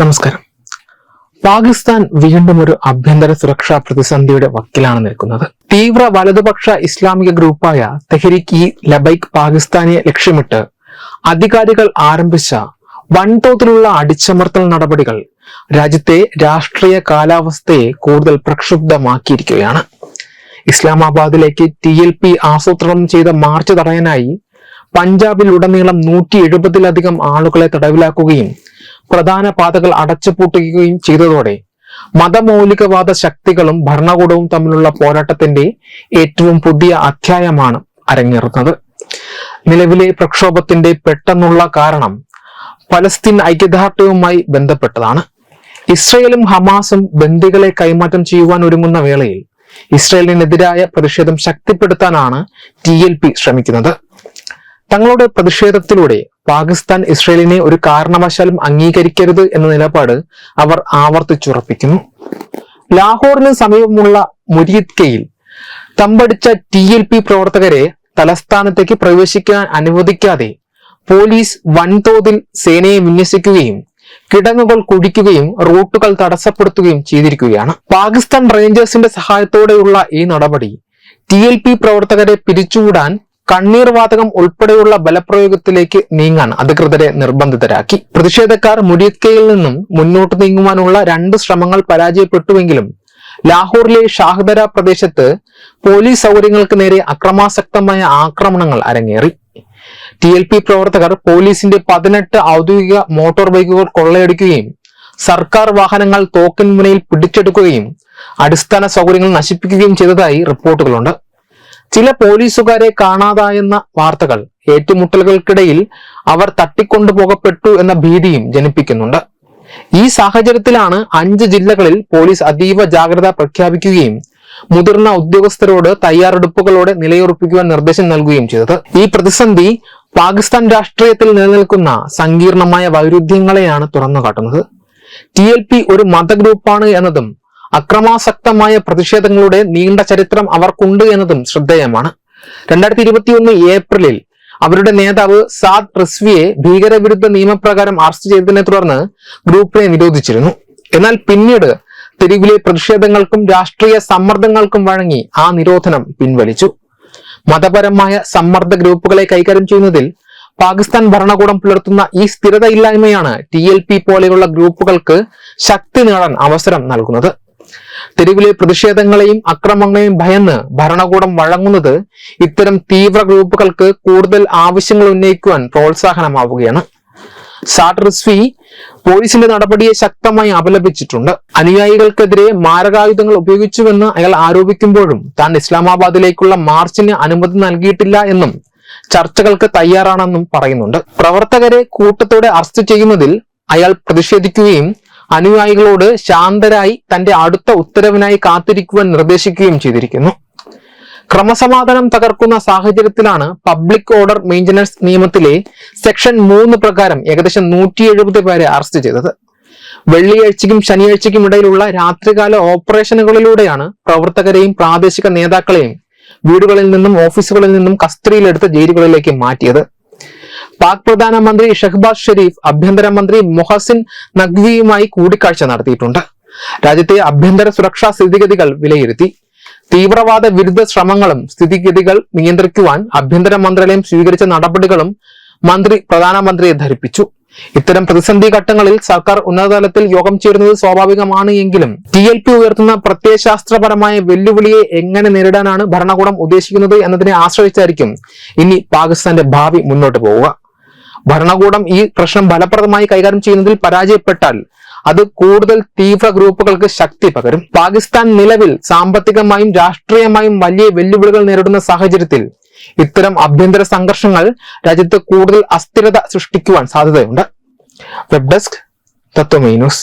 നമസ്കാരം. പാകിസ്ഥാൻ വീണ്ടും ഒരു ആഭ്യന്തര സുരക്ഷാ പ്രതിസന്ധിയുടെ വക്കിലാണ് നിൽക്കുന്നത്. തീവ്ര വലതുപക്ഷ ഇസ്ലാമിക ഗ്രൂപ്പായ തെഹരിക് ഇ ലബൈക്ക് പാകിസ്ഥാനെ ലക്ഷ്യമിട്ട് അധികാരികൾ ആരംഭിച്ച വൻതോതിലുള്ള അടിച്ചമർത്തൽ നടപടികൾ രാജ്യത്തെ രാഷ്ട്രീയ കാലാവസ്ഥയെ കൂടുതൽ പ്രക്ഷുബ്ധമാക്കിയിരിക്കുകയാണ്. ഇസ്ലാമാബാദിലേക്ക് ടി എൽ പി ആസൂത്രണം ചെയ്ത മാർച്ച് തടയാനായി പഞ്ചാബിൽ ഉടനീളം നൂറ്റി എഴുപതിലധികം ആളുകളെ തടവിലാക്കുകയും പ്രധാന പാതകൾ അടച്ചുപൂട്ടുകയും ചെയ്തതോടെ മതമൗലികവാദ ശക്തികളും ഭരണകൂടവും തമ്മിലുള്ള പോരാട്ടത്തിന്റെ ഏറ്റവും പുതിയ അധ്യായമാണ് അരങ്ങേറുന്നത്. നിലവിലെ പ്രക്ഷോഭത്തിന്റെ പെട്ടെന്നുള്ള കാരണം പലസ്തീൻ ഐക്യദാർഢ്യവുമായി ബന്ധപ്പെട്ടതാണ്. ഇസ്രയേലും ഹമാസും ബന്ദികളെ കൈമാറ്റം ചെയ്യുവാൻ ഒരുങ്ങുന്ന വേളയിൽ ഇസ്രയേലിനെതിരായ പ്രതിഷേധം ശക്തിപ്പെടുത്താനാണ് ടി എൽ പി ശ്രമിക്കുന്നത്. തങ്ങളുടെ പ്രതിഷേധത്തിലൂടെ പാകിസ്ഥാൻ ഇസ്രയേലിനെ ഒരു കാരണവശാലും അംഗീകരിക്കരുത് എന്ന നിലപാട് അവർ ആവർത്തിച്ചുറപ്പിക്കുന്നു. ലാഹോറിന് സമീപമുള്ള മുരീദ്കയിൽ തമ്പടിച്ച ടി എൽ പി പ്രവർത്തകരെ തലസ്ഥാനത്തേക്ക് പ്രവേശിക്കാൻ അനുവദിക്കാതെ പോലീസ് വൻതോതിൽ സേനയെ വിന്യസിക്കുകയും കിടങ്ങുകൾ കുടിക്കുകയും റൂട്ടുകൾ തടസ്സപ്പെടുത്തുകയും ചെയ്തിരിക്കുകയാണ്. പാകിസ്ഥാൻ റേഞ്ചേഴ്സിന്റെ സഹായത്തോടെയുള്ള ഈ നടപടി ടി എൽ പി പ്രവർത്തകരെ പിരിച്ചുവിടാൻ കണ്ണീർ വാതകം ഉൾപ്പെടെയുള്ള ബലപ്രയോഗത്തിലേക്ക് നീങ്ങാൻ അധികൃതരെ നിർബന്ധിതരാക്കി. പ്രതിഷേധക്കാർ മുരിയക്കയിൽ നിന്നും മുന്നോട്ട് നീങ്ങുവാനുള്ള രണ്ട് ശ്രമങ്ങൾ പരാജയപ്പെട്ടുവെങ്കിലും ലാഹോറിലെ ഷാഹ്ദര പ്രദേശത്ത് പോലീസ് സൗകര്യങ്ങൾക്ക് നേരെ അക്രമാസക്തമായ ആക്രമണങ്ങൾ അരങ്ങേറി. ടി എൽ പി പ്രവർത്തകർ പോലീസിന്റെ പതിനെട്ട് ഔദ്യോഗിക മോട്ടോർ ബൈക്കുകൾ കൊള്ളയടിക്കുകയും സർക്കാർ വാഹനങ്ങൾ തോക്കിൻ മുനയിൽ പിടിച്ചെടുക്കുകയും അടിസ്ഥാന സൗകര്യങ്ങൾ നശിപ്പിക്കുകയും ചെയ്തതായി റിപ്പോർട്ടുകളുണ്ട്. ചില പോലീസുകാരെ കാണാതായെന്ന വാർത്തകൾ ഏറ്റുമുട്ടലുകൾക്കിടയിൽ അവർ തട്ടിക്കൊണ്ടുപോകപ്പെട്ടു എന്ന ഭീതിയും ജനിപ്പിക്കുന്നുണ്ട്. ഈ സാഹചര്യത്തിലാണ് അഞ്ച് ജില്ലകളിൽ പോലീസ് അതീവ ജാഗ്രത പ്രഖ്യാപിക്കുകയും മുതിർന്ന ഉദ്യോഗസ്ഥരോട് തയ്യാറെടുപ്പുകളോടെ നിലയുറപ്പിക്കുവാൻ നിർദ്ദേശം നൽകുകയും ചെയ്തത്. ഈ പ്രതിസന്ധി പാകിസ്ഥാൻ രാഷ്ട്രീയത്തിൽ നിലനിൽക്കുന്ന സങ്കീർണമായ വൈരുദ്ധ്യങ്ങളെയാണ് തുറന്നു കാട്ടുന്നത് ടി എൽ പി ഒരു മതഗ്രൂപ്പാണ് എന്നതും അക്രമാസക്തമായ പ്രതിഷേധങ്ങളുടെ നീണ്ട ചരിത്രം അവർക്കുണ്ട് എന്നതും ശ്രദ്ധേയമാണ്. രണ്ടായിരത്തി ഇരുപത്തിയൊന്ന് ഏപ്രിലിൽ അവരുടെ നേതാവ് സാദ് റിസ്വിയെ ഭീകരവിരുദ്ധ നിയമപ്രകാരം അറസ്റ്റ് ചെയ്തതിനെ തുടർന്ന് ഗ്രൂപ്പിനെ നിരോധിച്ചിരുന്നു. എന്നാൽ പിന്നീട് തെരുവിലെ പ്രതിഷേധങ്ങൾക്കും രാഷ്ട്രീയ സമ്മർദ്ദങ്ങൾക്കും വഴങ്ങി ആ നിരോധനം പിൻവലിച്ചു. മതപരമായ സമ്മർദ്ദ ഗ്രൂപ്പുകളെ കൈകാര്യം ചെയ്യുന്നതിൽ പാകിസ്ഥാൻ ഭരണകൂടം പുലർത്തുന്ന ഈ സ്ഥിരതയില്ലായ്മയാണ് ടി എൽ പി പോലെയുള്ള ഗ്രൂപ്പുകൾക്ക് ശക്തി നേടാൻ അവസരം നൽകുന്നത്. തെരുവിലെ പ്രതിഷേധങ്ങളെയും അക്രമങ്ങളെയും ഭയന്ന് ഭരണകൂടം വഴങ്ങുന്നത് ഇത്തരം തീവ്ര ഗ്രൂപ്പുകൾക്ക് കൂടുതൽ ആവശ്യങ്ങൾ ഉന്നയിക്കുവാൻ പ്രോത്സാഹനമാവുകയാണ്. സാട്രിസ്വി പോലീസിന്റെ നടപടിയെ ശക്തമായി അപലപിച്ചിട്ടുണ്ട്. അനുയായികൾക്കെതിരെ മാരകായുധങ്ങൾ ഉപയോഗിച്ചുവെന്ന് അയാൾ ആരോപിക്കുമ്പോഴും താൻ ഇസ്ലാമാബാദിലേക്കുള്ള മാർച്ചിന് അനുമതി നൽകിയിട്ടില്ല എന്നും ചർച്ചകൾക്ക് തയ്യാറാണെന്നും പറയുന്നുണ്ട്. പ്രവർത്തകരെ കൂട്ടത്തോടെ അറസ്റ്റ് ചെയ്യുന്നതിൽ അയാൾ പ്രതിഷേധിക്കുകയും അനുയായികളോട് ശാന്തരായി തന്റെ അടുത്ത ഉത്തരവിനായി കാത്തിരിക്കുവാൻ നിർദ്ദേശിക്കുകയും ചെയ്തിരിക്കുന്നു. ക്രമസമാധാനം തകർക്കുന്ന സാഹചര്യത്തിലാണ് പബ്ലിക് ഓർഡർ മെയിന്റനൻസ് നിയമത്തിലെ സെക്ഷൻ മൂന്ന് പ്രകാരം ഏകദേശം നൂറ്റി എഴുപത് പേരെ അറസ്റ്റ് ചെയ്തത്. വെള്ളിയാഴ്ചയ്ക്കും ശനിയാഴ്ചയ്ക്കും ഇടയിലുള്ള രാത്രികാല ഓപ്പറേഷനുകളിലൂടെയാണ് പ്രവർത്തകരെയും പ്രാദേശിക നേതാക്കളെയും വീടുകളിൽ നിന്നും ഓഫീസുകളിൽ നിന്നും കസ്റ്റഡിയിലെടുത്ത് ജയിലുകളിലേക്ക് മാറ്റിയത്. പാക് പ്രധാനമന്ത്രി ഷഹ്ബാസ് ഷെരീഫ് ആഭ്യന്തരമന്ത്രി മൊഹസിൻ നഖ്വിയുമായി കൂടിക്കാഴ്ച നടത്തിയിട്ടുണ്ട്. രാജ്യത്തെ ആഭ്യന്തര സുരക്ഷാ സ്ഥിതിഗതികൾ വിലയിരുത്തി. തീവ്രവാദ വിരുദ്ധ ശ്രമങ്ങളും സ്ഥിതിഗതികൾ നിയന്ത്രിക്കുവാൻ ആഭ്യന്തര മന്ത്രാലയം സ്വീകരിച്ച നടപടികളും മന്ത്രി പ്രധാനമന്ത്രിയെ ധരിപ്പിച്ചു. ഇത്തരം പ്രതിസന്ധി ഘട്ടങ്ങളിൽ സർക്കാർ ഉന്നതതലത്തിൽ യോഗം ചേരുന്നത് സ്വാഭാവികമാണ് എങ്കിലും ടി എൽ പി ഉയർത്തുന്ന പ്രത്യയശാസ്ത്രപരമായ വെല്ലുവിളിയെ എങ്ങനെ നേരിടാനാണ് ഭരണകൂടം ഉദ്ദേശിക്കുന്നത് എന്നതിനെ ആശ്രയിച്ചായിരിക്കും ഇനി പാകിസ്ഥാന്റെ ഭാവി മുന്നോട്ട് പോവുക. ഭരണകൂടം ഈ പ്രശ്നം ഫലപ്രദമായി കൈകാര്യം ചെയ്യുന്നതിൽ പരാജയപ്പെട്ടാൽ അത് കൂടുതൽ തീവ്ര ഗ്രൂപ്പുകൾക്ക് ശക്തി പകരും. പാകിസ്ഥാൻ നിലവിൽ സാമ്പത്തികമായും രാഷ്ട്രീയമായും വലിയ വെല്ലുവിളികൾ നേരിടുന്ന സാഹചര്യത്തിൽ ഇത്തരം ആഭ്യന്തര സംഘർഷങ്ങൾ രാജ്യത്ത് കൂടുതൽ അസ്ഥിരത സൃഷ്ടിക്കുവാൻ സാധ്യതയുണ്ട്. Web desk തത്വമേ news